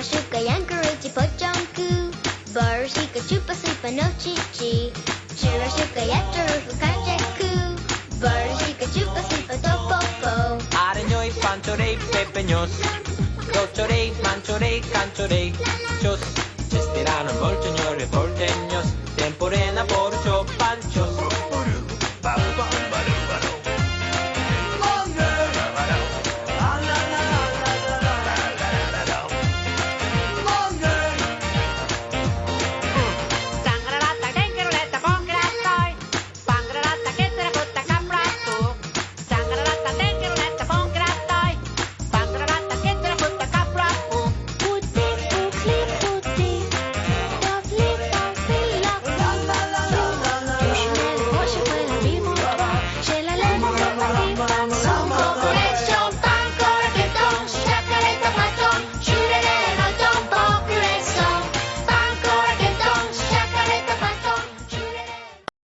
yankeruchi pochonku. Borushika chupa supa no chichi. Chirashuka, yatarufu kanjaku. Borushika chupa supa topopo. Arenoi Panchorei pepeños. Doctorey, Manchorei, canchorey. Chos, chestirano, molcheñores,